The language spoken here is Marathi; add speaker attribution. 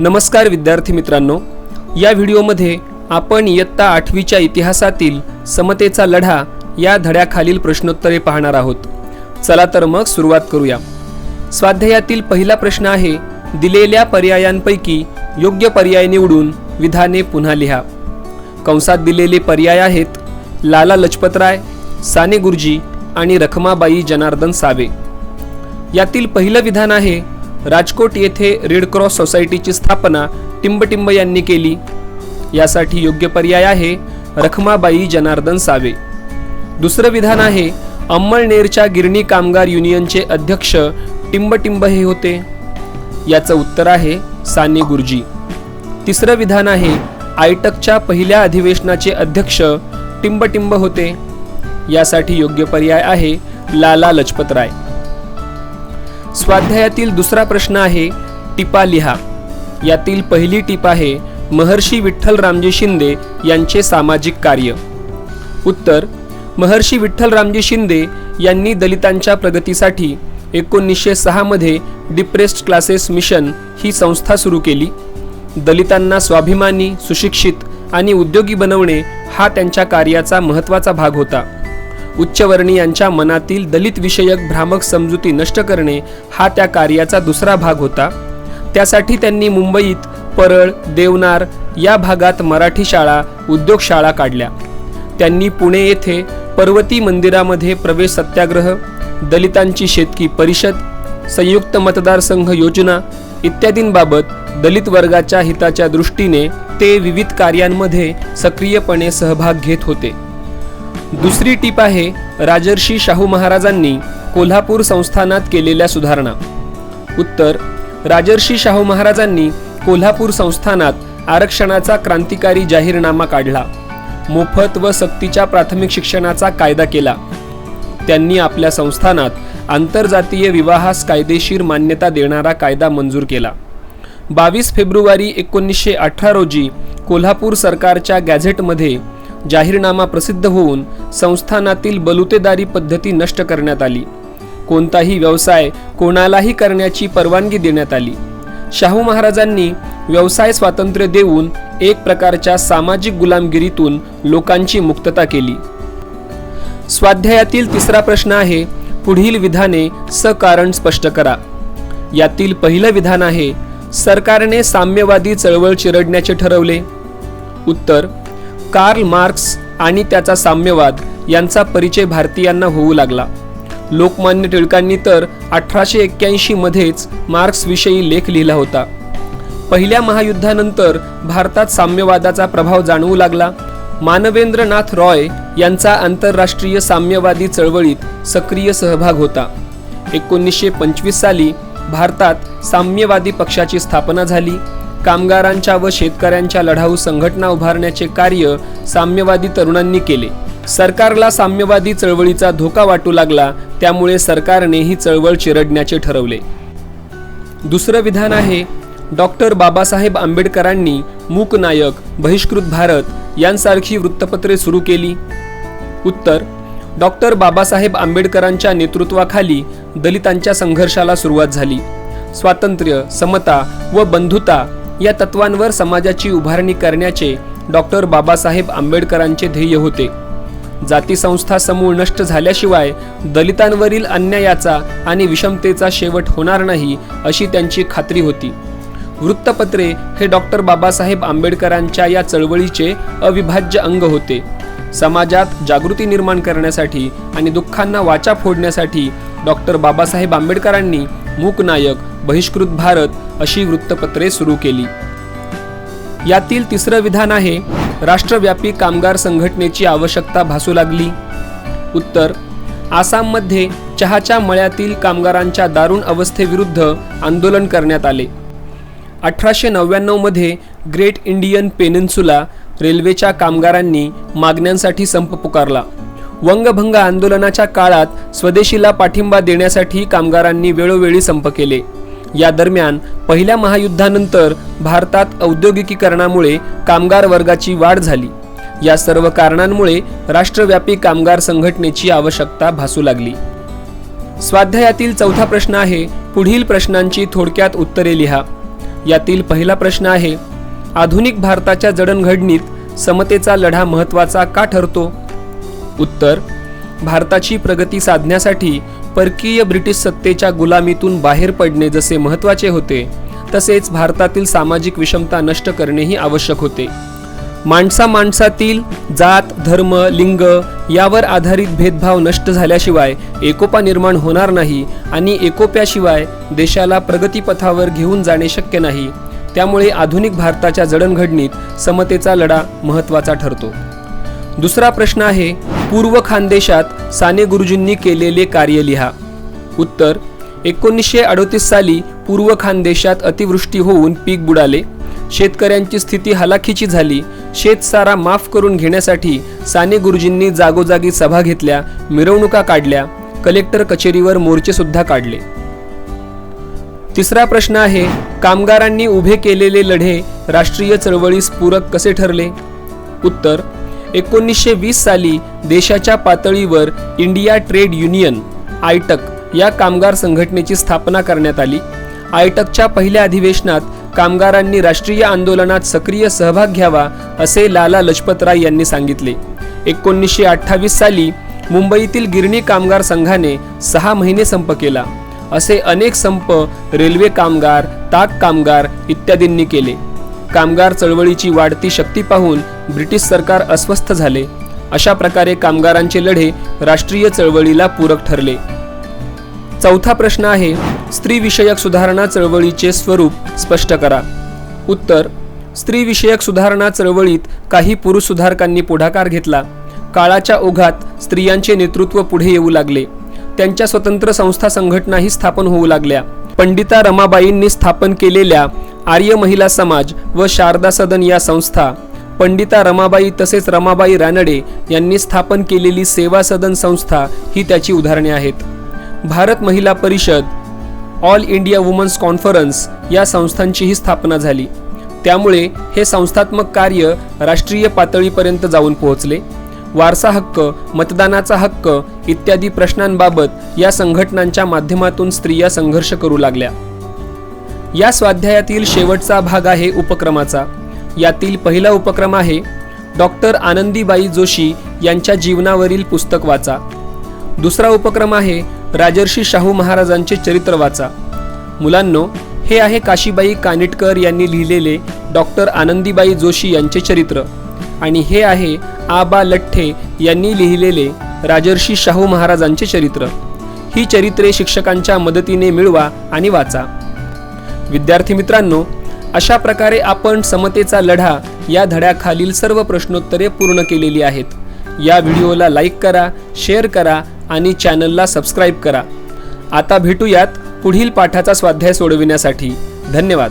Speaker 1: नमस्कार विद्यार्थी मित्रांनो. या व्हिडिओमध्ये आपण इयत्ता आठवीच्या इतिहासातील समतेचा लढा या धड्याखालील प्रश्नोत्तरे पाहणार आहोत. चला तर मग सुरुवात करूया. स्वाध्यायातील पहिला प्रश्न आहे दिलेल्या पर्यायांपैकी योग्य पर्याय निवडून विधाने पुन्हा लिहा. कंसात दिलेले पर्याय आहेत लाला लजपतराय साने गुरुजी आणि रखमाबाई जनार्दन सावे. यातील पहिलं विधान आहे राजकोट येथे रेड क्रॉस सोसायटीची स्थापना टिंबटिंब यांनी केली. यासाठी योग्य पर्याय आहे रखमाबाई जनार्दन सावे. दुसरं विधान आहे अंमळनेरच्या गिरणी कामगार युनियनचे अध्यक्ष टिंबटिंब हे होते. याचं उत्तर आहे साने गुरुजी. तिसरं विधान आहे आयटकच्या पहिल्या अधिवेशनाचे अध्यक्ष टिंबटिंब होते. यासाठी योग्य पर्याय आहे लाला लजपतराय स्वाध्यायातील दुसरा प्रश्न आहे टिपा लिहा. यातील पहिली टीप आहे महर्षी विठ्ठल रामजी शिंदे यांचे सामाजिक कार्य. उत्तर महर्षी विठ्ठल रामजी शिंदे यांनी दलितांच्या प्रगतीसाठी एकोणीसशे सहामध्ये डिप्रेस्ड क्लासेस मिशन ही संस्था सुरू केली. दलितांना स्वाभिमानी सुशिक्षित आणि उद्योगी बनवणे हा त्यांच्या कार्याचा महत्त्वाचा भाग होता. उच्चवर्णीयांच्या मनातील दलित विषयक भ्रामक समजुती नष्ट करणे हा त्या कार्याचा दुसरा भाग होता. त्यासाठी त्यांनी मुंबईत परळ देवनार या भागात मराठी शाळा उद्योगशाळा काढल्या. त्यांनी पुणे येथे पर्वती मंदिरामध्ये प्रवेश सत्याग्रह दलितांची शेतकी परिषद संयुक्त मतदारसंघ योजना इत्यादींबाबत दलित वर्गाच्या हिताच्या दृष्टीने ते विविध कार्यांमध्ये सक्रियपणे सहभाग घेत होते. दुसरी टीप आहे राजर्षी शाहू महाराजांनी कोल्हापूर संस्थानात केलेल्या सुधारणा. उत्तर राजर्षी शाहू महाराजांनी कोल्हापूर संस्थानात आरक्षणाचा क्रांतिकारी जाहीरनामा काढला. मोफत व सक्तीच्या प्राथमिक शिक्षणाचा कायदा केला. त्यांनी आपल्या संस्थानात आंतरजातीय विवाहास कायदेशीर मान्यता देणारा कायदा मंजूर केला. बावीस फेब्रुवारी एकोणीसशे अठरा रोजी कोल्हापूर सरकारच्या गॅझेटमध्ये जाहीरनामा प्रसिद्ध होऊन संस्थानातील बलुतेदारी पद्धती नष्ट करण्यात आली. कोणताही व्यवसाय कोणालाही करण्याची परवानगी देण्यात आली. शाहू महाराजांनी व्यवसाय स्वातंत्र्य देऊन एक प्रकारच्या सामाजिक गुलामगिरीतून लोकांची मुक्तता केली. स्वाध्यायातील तिसरा प्रश्न आहे पुढील विधाने सकारण स्पष्ट करा. यातील पहिलं विधान आहे सरकारने साम्यवादी चळवळ चिरडण्याचे ठरवले. उत्तर कार्ल मार्क्स आणि त्याचा साम्यवाद यांचा परिचय भारतीयांना होऊ लागला. लोकमान्य टिळकांनी तर अठराशे एक्क्याऐंशीमध्येच मार्क्सविषयी लेख लिहिला होता. पहिल्या महायुद्धानंतर भारतात साम्यवादाचा प्रभाव जाणवू लागला. मानवेंद्रनाथ रॉय यांचा आंतरराष्ट्रीय साम्यवादी चळवळीत सक्रिय सहभाग होता. एकोणीसशे पंचवीस साली भारतात साम्यवादी पक्षाची स्थापना झाली. कामगारांच्या व शेतकऱ्यांच्या लढाऊ संघटना उभारण्याचे कार्य साम्यवादी तरुणांनी केले. सरकारला साम्यवादी चळवळीचा धोका वाटू लागला त्यामुळे सरकारने ही चळवळ चिरडण्याचे ठरवले. दुसरं विधान आहे डॉक्टर बाबासाहेब आंबेडकरांनी मूक नायक बहिष्कृत भारत यांसारखी वृत्तपत्रे सुरू केली. उत्तर डॉक्टर बाबासाहेब आंबेडकरांच्या नेतृत्वाखाली दलितांच्या संघर्षाला सुरुवात झाली. स्वातंत्र्य समता व बंधुता या तत्वांवर समाजाची उभारणी करण्याचे डॉक्टर बाबासाहेब आंबेडकरांचे ध्येय होते. जातीसंस्था समूळ नष्ट झाल्याशिवाय दलितांवरील अन्यायाचा आणि विषमतेचा शेवट होणार नाही अशी त्यांची खात्री होती. वृत्तपत्रे हे डॉक्टर बाबासाहेब आंबेडकरांच्या या चळवळीचे अविभाज्य अंग होते. समाजात जागृती निर्माण करण्यासाठी आणि दुःखांना वाचा फोडण्यासाठी डॉक्टर बाबासाहेब आंबेडकरांनी मूकनायक बहिष्कृत भारत अशी वृत्तपत्रे सुरू केली. यातील तिसरं विधान आहे राष्ट्रव्यापी कामगार संघटनेची आवश्यकता भासू लागली. उत्तर आसाममध्ये चहाच्या मळ्यातील कामगारांच्या दारुण अवस्थेविरुद्ध आंदोलन करण्यात आले. अठराशे नव्याण्णवमध्ये ग्रेट इंडियन पेनिन्सुला रेल्वेच्या कामगारांनी मागण्यांसाठी संप पुकारला. वंगभंग आंदोलनाच्या काळात स्वदेशीला पाठिंबा देण्यासाठी कामगारांनी वेळोवेळी संप केले. या दरम्यान पहिल्या महायुद्धानंतर भारतात औद्योगिकीकरणामुळे कामगार वर्गाची वाढ झाली. या सर्व कारणांमुळे राष्ट्रव्यापी कामगार संघटनेची आवश्यकता भासू लागली. स्वाध्यायातील चौथा प्रश्न आहे पुढील प्रश्नांची थोडक्यात उत्तरे लिहा. यातील पहिला प्रश्न आहे आधुनिक भारताच्या जडणघडणीत समतेचा लढा महत्त्वाचा का ठरतो? उत्तर भारताची प्रगती साधण्यासाठी परकीय ब्रिटिश सत्तेच्या गुलामीतून बाहेर पडणे जसे महत्त्वाचे होते तसेच भारतातील सामाजिक विषमता नष्ट करणेही आवश्यक होते. माणसा माणसातील जात धर्म लिंग यावर आधारित भेदभाव नष्ट झाल्याशिवाय एकोपा निर्माण होणार नाही आणि एकोप्याशिवाय देशाला प्रगतीपथावर घेऊन जाणे शक्य नाही. त्यामुळे आधुनिक भारताच्या जडणघडणीत समतेचा लढा महत्त्वाचा ठरतो. दुसरा प्रश्न आहे पूर्व खानदेशात साने गुरुजींनी केलेले कार्य लिहा. उत्तर एकोणीसशे अडोतीस साली पूर्व खानदेशात अतिवृष्टी होऊन पीक बुडाले. शेतकऱ्यांची स्थिती हलाखीची झाली. शेतसारा माफ करून घेण्यासाठी साने गुरुजींनी जागोजागी सभा घेतल्या मिरवणुका काढल्या कलेक्टर कचेरीवर मोर्चे सुद्धा काढले. तिसरा प्रश्न आहे कामगारांनी उभे केलेले लढे राष्ट्रीय चळवळीस पूरक कसे ठरले? उत्तर एकोणीसशे वीस साली देशाच्या पातळीवर इंडिया ट्रेड युनियन आयटक या कामगार संघटनेची स्थापना करण्यात आली. आयटकच्या पहिल्या अधिवेशनात कामगारांनी राष्ट्रीय आंदोलनात सक्रिय सहभाग घ्यावा असे लाला लजपतराय यांनी सांगितले. एकोणीसशे अठ्ठावीस साली मुंबईतील गिरणी कामगार संघाने सहा महिने संप केला. असे अनेक संप रेल्वे कामगार ताक कामगार इत्यादींनी केले. कामगार चळवळीची वाढती शक्ती पाहून ब्रिटिश सरकार अस्वस्थ झाले अशा प्रकारे कामगारांचे लढे राष्ट्रीय चळवळीला पूरक ठरले. चौथा प्रश्न आहे स्त्रीविषयक सुधारणा चळवळीचे स्वरूप स्पष्ट करा. उत्तर स्त्रीविषयक सुधारणा चळवळीत काही पुरुष सुधारकांनी पुढाकार घेतला. काळाच्या ओघात स्त्रियांचे नेतृत्व पुढे येऊ लागले. त्यांच्या स्वतंत्र संस्था संघटनाही स्थापन होऊ लागल्या. पंडिता रमाबाईंनी स्थापन केलेल्या आर्य महिला समाज व शारदा सदन या संस्था पंडिता रमाबाई तसेच रमाबाई रानडे यांनी स्थापन केलेली सेवा सदन संस्था ही त्याची उदाहरणे आहेत. भारत महिला परिषद ऑल इंडिया वुमन्स कॉन्फरन्स या संस्थांचीही स्थापना झाली. त्यामुळे हे संस्थात्मक कार्य राष्ट्रीय पातळीपर्यंत जाऊन पोहोचले. वारसा हक्क मतदानाचा हक्क इत्यादी प्रश्नांबाबत या संघटनांच्या माध्यमातून स्त्रिया संघर्ष करू लागल्या. या स्वाध्यायातील शेवटचा भाग आहे उपक्रमाचा. यातील पहिला उपक्रम आहे डॉक्टर आनंदीबाई जोशी यांच्या जीवनावरील पुस्तक वाचा. दुसरा उपक्रम आहे राजर्षी शाहू महाराजांचे चरित्र वाचा. मुलांनो हे आहे काशीबाई कानिटकर यांनी लिहिलेले डॉक्टर आनंदीबाई जोशी यांचे चरित्र. आणि हे आहे आबा लठ्ठे यांनी लिहिलेले राजर्षी शाहू महाराजांचे चरित्र. ही चरित्रे शिक्षकांच्या मदतीने मिळवा आणि वाचा. विद्यार्थी मित्रांनो अशा प्रकारे आपण समतेचा लढा या धड्याखालील सर्व प्रश्नोत्तरे पूर्ण केलेली आहेत. या व्हिडिओला लाईक करा शेअर करा आणि चॅनलला सबस्क्राईब करा. आता भेटूयात पुढील पाठाचा स्वाध्याय सोडविण्यासाठी. धन्यवाद.